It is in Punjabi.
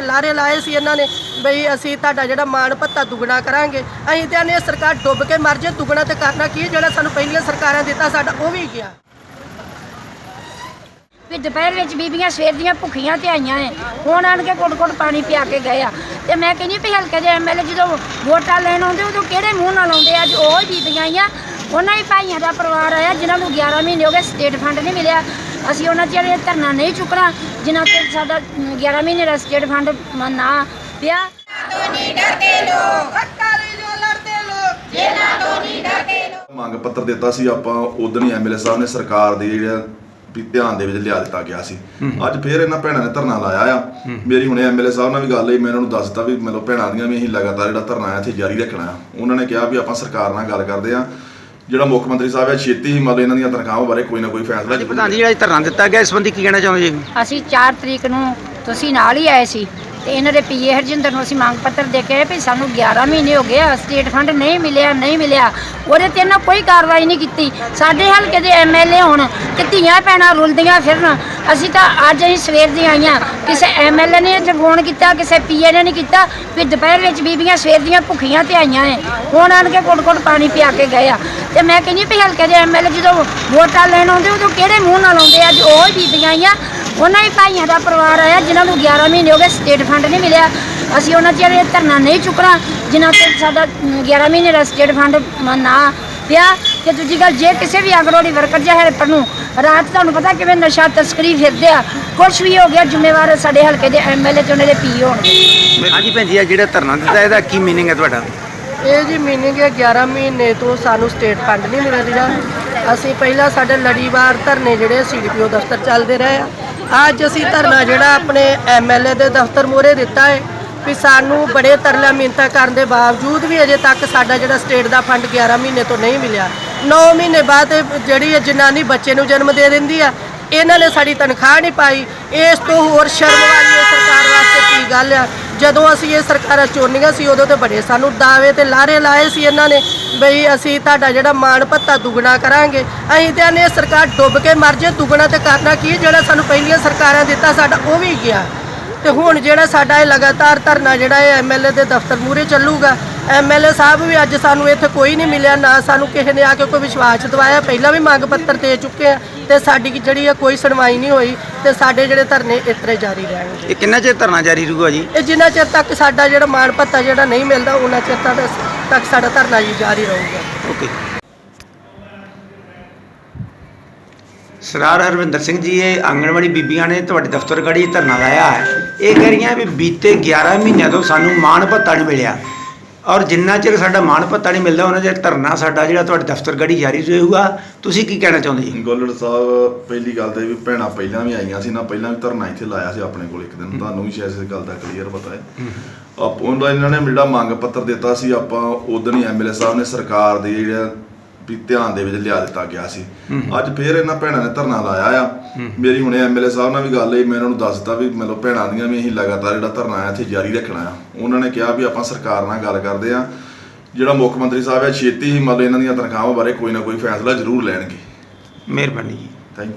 ਲਾਰੇ ਲਾਏ ਸੀ ਇਹਨਾਂ ਨੇ ਬਈ ਅਸੀਂ ਤੁਹਾਡਾ ਜਿਹੜਾ ਮਾਣ ਭੱਤਾ ਦੁੱਗਣਾ ਕਰਾਂਗੇ। ਅਸੀਂ ਤੇ ਨੇ ਸਰਕਾਰ ਡੁੱਬ ਕੇ ਮਰ ਜੇ, ਦੁੱਗਣਾ ਤੇ ਕਰਨਾ ਕੀ ਹੈ? ਜਿਹੜਾ ਸਾਨੂੰ ਪਹਿਲੀਆਂ ਸਰਕਾਰਾਂ ਦਿੱਤਾ, ਸਾਡਾ ਉਹ ਵੀ ਗਿਆ। ਵੀ ਦੁਪਹਿਰ ਵਿੱਚ ਬੀਬੀਆਂ ਸਵੇਰ ਦੀਆਂ ਭੁੱਖੀਆਂ ਤੇ ਆਈਆਂ ਨੇ ਹੁਣ ਆਣ ਕੇ ਕੁੱਟ-ਕੁੱਟ ਪਾਣੀ ਪਿਆ ਕੇ ਗਏ ਆ। ਤੇ ਮੈਂ ਕਹਿੰਦੀ ਵੀ ਹਲਕੇ ਦੇ ਐਮਐਲਏ ਜਦੋਂ ਵੋਟਾਂ ਲੈਣ ਆਉਂਦੇ, ਉਦੋਂ ਕਿਹੜੇ ਮੂੰਹ ਨਾਲ ਆਉਂਦੇ? ਆ? ਅੱਜ ਉਹ ਬੀਬੀਆਂ ਆਈਆਂ। ਉਹਨਾਂ ਹੀ ਭਾਈਆਂ ਦਾ ਪਰਿਵਾਰ ਆਇਆ, ਜਿਨ੍ਹਾਂ ਨੂੰ 11 ਮਹੀਨੇ ਹੋ ਗਏ, ਸਟੇਟ ਫੰਡ ਨਹੀਂ ਮਿਲਿਆ। ਅਸੀਂ ਉਹਨਾਂ ਚਿਰ ਇਹ ਧਰਨਾ ਨਹੀਂ ਚੁੱਕਣਾ ਜਿਨ੍ਹਾਂ ਤੇ ਸਾਡਾ ਅਮ, 11 ਮਹੀਨੇ ਦਾ ਸਟੇਟ ਫੰਡ ਨਾ ਪਿਆ। ਮੰਗ ਪੱਤਰ ਦਿੱਤਾ ਸੀ ਆਪਾਂ ਉਦੋਂ ਹੀ ਐਮਐਲਏ ਸਾਹਿਬ ਨੇ ਸਰਕਾਰ ਦੇ ਜਿਹੜਾ ਵੀ ਧਿਆਨ ਦੇ ਵਿੱਚ ਲਿਆ ਦਿੱਤਾ ਗਿਆ ਸੀ। ਅੱਜ ਫੇਰ ਇਹਨਾਂ ਭੈਣਾਂ ਨੇ ਧਰਨਾ ਲਾਇਆ ਆ। ਮੇਰੀ ਹੁਣੇ ਐਮਐਲਏ ਸਾਹਿਬ ਨਾਲ ਵੀ ਗੱਲ ਹੋਈ ਮੈਂ ਇਹਨਾਂ ਨੂੰ ਦੱਸਤਾ ਵੀ ਮਤਲਬ ਭੈਣਾਂ ਦੀਆਂ ਵੀ ਅਸੀਂ ਲਗਾਤਾਰ ਜਿਹੜਾ ਧਰਨਾ ਹੈ ਇੱਥੇ ਜਾਰੀ ਰੱਖਣਾ ਆ। ਉਹਨਾਂ ਨੇ ਕਿਹਾ ਵੀ ਆਪਾਂ ਸਰਕਾਰ ਨਾਲ ਗੱਲ ਕਰਦੇ ਆ। ਜਿਹੜਾ ਮੁੱਖ ਮੰਤਰੀ ਸਾਹਿਬ ਹੈ ਛੇਤੀ ਹੀ ਮਤਲਬ ਇਹਨਾਂ ਦੀਆਂ ਤਨਖਾਹਾਂ ਬਾਰੇ ਕੋਈ ਨਾ ਕੋਈ ਫੈਸਲਾ ਜੀ ਜ਼ਰੂਰ ਪ੍ਰਧਾਨ ਜੀ ਜਿਹੜਾ ਅੱਜ ਧਰਨਾ ਦਿੱਤਾ ਗਿਆ ਇਸ ਸੰਬੰਧੀ ਕੀ ਕਹਿਣਾ ਚਾਹੁੰਦੇ ਜੀ ਅਸੀਂ 4 ਤਰੀਕ ਨੂੰ ਤੁਸੀਂ ਨਾਲ ਹੀ ਆਏ ਸੀ ਤੇ ਇਹਨਾਂ ਦੇ ਪੀਏ ਹਰਜਿੰਦਰ ਨੂੰ ਅਸੀਂ ਮੰਗ ਪੱਤਰ ਦੇ ਕੇ ਆਏ ਵੀ ਸਾਨੂੰ 11 ਮਹੀਨੇ ਹੋ ਗਏ ਆ ਸਟੇਟ ਫੰਡ ਨਹੀਂ ਮਿਲਿਆ ਨਹੀਂ ਮਿਲਿਆ। ਉਹਦੇ ਤੇ ਇਹਨਾਂ ਕੋਈ ਕਾਰਵਾਈ ਨਹੀਂ ਕੀਤੀ। ਸਾਡੇ ਹਲਕੇ ਦੇ ਐਮਐਲਏ ਹੁਣ ਕਿ ਧੀਆਂ ਭੈਣਾਂ ਰੁਲਦੀਆਂ ਫਿਰਨ। ਅਸੀਂ ਤਾਂ ਅੱਜ ਅਸੀਂ ਸਵੇਰ ਦੀਆਂ ਆਈਆਂ। ਕਿਸੇ ਐਮਐਲਏ ਨੇ ਇੱਥੇ ਫੋਨ ਕੀਤਾ ਕਿਸੇ ਪੀਏ ਨੇ ਨਹੀਂ ਕੀਤਾ। ਵੀ ਦੁਪਹਿਰ ਵਿੱਚ ਬੀਬੀਆਂ ਸਵੇਰ ਦੀਆਂ ਭੁੱਖੀਆਂ ਤੇ ਆਈਆਂ ਨੇ। ਹੁਣ ਆਣ ਕੇ ਕੁੱਟ-ਕੁੱਟ ਪਾਣੀ ਪਿਆ ਕੇ ਗਏ ਆ। ਤੇ ਮੈਂ ਕਹਿੰਦੀ ਵੀ ਹਲਕੇ ਦੇ ਐਮਐਲਏ ਜਦੋਂ ਵੋਟਾਂ ਲੈਣ ਆਉਂਦੇ, ਉਦੋਂ ਕਿਹੜੇ ਮੂੰਹ ਨਾਲ ਆਉਂਦੇ ਅੱਜ ਉਹ ਹੀ ਬੀਬੀਆਂ ਆਈਆਂ। ਉਹਨਾਂ ਹੀ ਭਾਈਆਂ ਦਾ ਪਰਿਵਾਰ ਆਇਆ, ਜਿਨ੍ਹਾਂ ਨੂੰ 11 ਮਹੀਨੇ ਹੋ ਗਏ ਸਟੇਟ ਫੰਡ ਨਹੀਂ ਮਿਲਿਆ। ਅਸੀਂ ਉਹਨਾਂ ਚਿਰ ਇਹ ਧਰਨਾ ਨਹੀਂ ਚੁੱਕਣਾ, ਜਿਨ੍ਹਾਂ ਤੇ ਸਾਡਾ 11 ਮਹੀਨੇ ਦਾ ਸਟੇਟ ਫੰਡ ਨਾ ਪਿਆ। ਤੇ ਦੂਜੀ ਗੱਲ, ਜੇ ਕਿਸੇ ਵੀ ਅੰਗਰੋੜੀ ਵਰਕਰ ਜਾਂ ਹੈਲਪਰ ਨੂੰ ਰਾਤ ਤੁਹਾਨੂੰ ਪਤਾ ਕਿਵੇਂ ਨਸ਼ਾ ਤਸਕਰੀ ਫਿਰਦੇ ਆ ਕੁਝ ਵੀ ਹੋ ਗਿਆ, ਜ਼ਿੰਮੇਵਾਰ ਸਾਡੇ ਹਲਕੇ ਦੇ ਐਮਐਲਏ ਤੇ ਉਹਨਾਂ ਦੇ ਪੀ ਹੋਣਗੇ। ਹਾਂਜੀ ਭੈਣ ਜੀ ਇਹ ਜਿਹੜਾ ਧਰਨਾ ਦਿੱਤਾ, ਇਹਦਾ ਕੀ ਮੀਨਿੰਗ ਹੈ ਤੁਹਾਡਾ? ਇਹ ਜੀ ਮੀਨਿੰਗ ਹੈ 11 ਮਹੀਨੇ ਤੋਂ ਸਾਨੂੰ ਸਟੇਟ ਫੰਡ ਨਹੀਂ ਮਿਲਿਆ ਸੀਗਾ ਅਸੀਂ ਪਹਿਲਾਂ ਸਾਡੇ ਲੜੀਵਾਰ ਧਰਨੇ ਜਿਹੜੇ ਸੀਡੀਪੀਓ ਦਫ਼ਤਰ ਚੱਲਦੇ ਰਹੇ ਆ। ਅੱਜ ਅਸੀਂ ਧਰਨਾ ਜਿਹੜਾ ਆਪਣੇ ਐਮਐਲਏ ਦੇ ਦਫ਼ਤਰ ਮੂਹਰੇ ਦਿੱਤਾ ਹੈ ਵੀ ਸਾਨੂੰ ਬੜੇ ਤਰਲਾ ਮਿੰਤਾ ਕਰਨ ਦੇ ਬਾਵਜੂਦ ਵੀ ਅਜੇ ਤੱਕ ਸਾਡਾ ਜਿਹੜਾ ਸਟੇਟ ਦਾ ਫੰਡ 11 ਮਹੀਨੇ ਤੋਂ ਨਹੀਂ ਮਿਲਿਆ। 9 ਮਹੀਨੇ ਬਾਅਦ ਜਿਹੜੀ ਜਨਾਨੀ ਬੱਚੇ ਨੂੰ ਜਨਮ ਦੇ ਦਿੰਦੀ ਆ, ਇਹਨਾਂ ਨੇ ਸਾਡੀ ਤਨਖਾਹ ਨਹੀਂ ਪਾਈ। ਇਸ ਤੋਂ ਹੋਰ ਸ਼ਰਮ ਵਾਲੀ ਇਹ ਸਰਕਾਰ ਵਾਸਤੇ ਕੀ ਗੱਲ ਆ। ਜਦੋਂ ਅਸੀਂ ਇਹ ਸਰਕਾਰਾਂ ਚੋਣੀਆਂ ਸੀ ਉਦੋਂ ਤੇ ਬੜੇ ਸਾਨੂੰ ਦਾਅਵੇ ਤੇ ਲਾਰੇ ਲਾਏ ਸੀ ਇਹਨਾਂ ਨੇ ਬਈ ਅਸੀਂ ਤੁਹਾਡਾ ਜਿਹੜਾ ਮਾਣ ਭੱਤਾ ਦੁੱਗਣਾ ਕਰਾਂਗੇ। ਅਸੀਂ ਤੇ ਨੇ ਸਰਕਾਰ ਡੁੱਬ ਕੇ ਮਰ ਜੇ, ਦੁੱਗਣਾ ਤੇ ਕਰਨਾ ਕੀ ਜਿਹੜਾ ਸਾਨੂੰ ਪਹਿਲੀਆਂ ਸਰਕਾਰਾਂ ਦਿੱਤਾ, ਸਾਡਾ ਉਹ ਵੀ ਗਿਆ। ਤੇ ਹੁਣ ਜਿਹੜਾ ਸਾਡਾ ਇਹ ਲਗਾਤਾਰ ਧਰਨਾ ਜਿਹੜਾ ਇਹ ਐਮਐਲਏ ਦੇ ਦਫ਼ਤਰ ਮੂਹਰੇ ਚੱਲੂਗਾ ਐਮਐਲਏ ਸਾਹਿਬ ਵੀ ਅੱਜ ਸਾਨੂੰ ਇੱਥੇ ਕੋਈ ਨਹੀਂ ਮਿਲਿਆ ਨਾ ਸਾਨੂੰ ਕਿਸੇ ਨੇ ਆ ਕੇ ਕੋਈ ਵਿਸ਼ਵਾਸ ਦਿਵਾਇਆ। ਪਹਿਲਾਂ ਵੀ ਮੰਗ ਪੱਤਰ ਦੇ ਚੁੱਕੇ ਆ ਤੇ ਸਾਡੀ ਜਿਹੜੀ ਆ ਕੋਈ ਸੁਣਵਾਈ ਨਹੀਂ ਹੋਈ ਤੇ ਸਾਡੇ ਜਿਹੜੇ ਧਰਨੇ ਹੀ ਜਾਰੀ ਰਹਿਣਗੇ। ਇਹ ਕਿੰਨਾ ਚਿਰ ਧਰਨਾ ਜਾਰੀ ਰਹੂਗਾ ਜੀ? ਇਹ ਜਿੰਨਾ ਚਿਰ ਤੱਕ ਸਾਡਾ ਜਿਹੜਾ ਮਾਣ ਭੱਤਾ ਜਿਹੜਾ ਨਹੀਂ ਮਿਲਦਾ ਉਹਨਾਂ ਚਿਰ ਤੱਕ ਸਾਡਾ ਧਰਨਾ ਜੀ ਜਾਰੀ ਰਹੂਗਾ। ਓਕੇ। ਸਰਦਾਰ ਹਰਵਿੰਦਰ ਸਿੰਘ ਜੀ ਇਹ ਆਂਗਣਵਾੜੀ ਬੀਬੀਆਂ ਨੇ ਤੁਹਾਡੇ ਦਫ਼ਤਰ ਗੜੀ ਧਰਨਾ ਲਾਇਆ ਹੈ। ਇਹ ਕਹਿ ਰਹੀਆਂ ਵੀ ਬੀਤੇ 11 ਮਹੀਨਿਆਂ ਤੋਂ ਸਾਨੂੰ ਮਾਣ ਭੱਤਾ ਨਹੀਂ ਮਿਲਿਆ। ਔਰ ਜਿੰਨਾ ਚਿਰ ਸਾਡਾ ਮਾਣ ਭੱਤਾ ਨਹੀਂ ਮਿਲਦਾ ਉਹਨਾਂ ਚਿਰ ਧਰਨਾ ਸਾਡਾ ਜਿਹੜਾ ਤੁਹਾਡੇ ਦਫ਼ਤਰ ਗੜੀ ਜਾਰੀ ਰਹੂਗਾ। ਤੁਸੀਂ ਕੀ ਕਹਿਣਾ ਚਾਹੁੰਦੇ ਜੀ? ਗੋਲੜ ਸਾਹਿਬ ਪਹਿਲੀ ਗੱਲ ਤੇ ਵੀ ਭੈਣਾਂ ਪਹਿਲਾਂ ਵੀ ਆਈਆਂ ਸੀ ਨਾ ਪਹਿਲਾਂ ਵੀ ਧਰਨਾ ਇੱਥੇ ਲਾਇਆ ਸੀ ਆਪਣੇ ਕੋਲ ਇੱਕ ਦਿਨ। ਤੁਹਾਨੂੰ ਵੀ ਸ਼ਾਇਦ ਇਸ ਗੱਲ ਦਾ ਕਲੀਅਰ ਪਤਾ ਹੈ। ਆਪ ਉਹਨਾਂ ਇਹਨਾਂ ਨੇ ਜਿਹੜਾ ਮੰਗ ਪੱਤਰ ਦਿੱਤਾ ਸੀ ਆਪਾਂ ਉਦੋਂ ਹੀ ਐਮਐਲਏ ਸਾਹਿਬ ਨੇ ਸਰਕਾਰ ਦੇ ਜਿਹੜਾ ਵੀ ਧਿਆਨ ਦੇ ਵਿੱਚ ਲਿਆ ਦਿੱਤਾ ਗਿਆ ਸੀ। ਅੱਜ ਫੇਰ ਇਹਨਾਂ ਭੈਣਾਂ ਨੇ ਧਰਨਾ ਲਾਇਆ ਆ। ਮੇਰੀ ਹੁਣੇ ਐਮਐਲਏ ਸਾਹਿਬ ਨਾਲ ਵੀ ਗੱਲ ਹੋਈ ਮੈਂ ਇਹਨਾਂ ਨੂੰ ਦੱਸਤਾ ਵੀ ਮਤਲਬ ਭੈਣਾਂ ਦੀਆਂ ਵੀ ਅਸੀਂ ਲਗਾਤਾਰ ਜਿਹੜਾ ਧਰਨਾ ਹੈ ਇੱਥੇ ਜਾਰੀ ਰੱਖਣਾ ਆ। ਉਹਨਾਂ ਨੇ ਕਿਹਾ ਵੀ ਆਪਾਂ ਸਰਕਾਰ ਨਾਲ ਗੱਲ ਕਰਦੇ ਆ। ਜਿਹੜਾ ਮੁੱਖ ਮੰਤਰੀ ਸਾਹਿਬ ਹੈ ਛੇਤੀ ਹੀ ਮਤਲਬ ਇਹਨਾਂ ਦੀਆਂ ਤਨਖਾਹਾਂ ਬਾਰੇ ਕੋਈ ਨਾ ਕੋਈ ਫੈਸਲਾ ਜ਼ਰੂਰ ਲੈਣਗੇ। ਮਿਹਰਬਾਨੀ ਜੀ। Thank you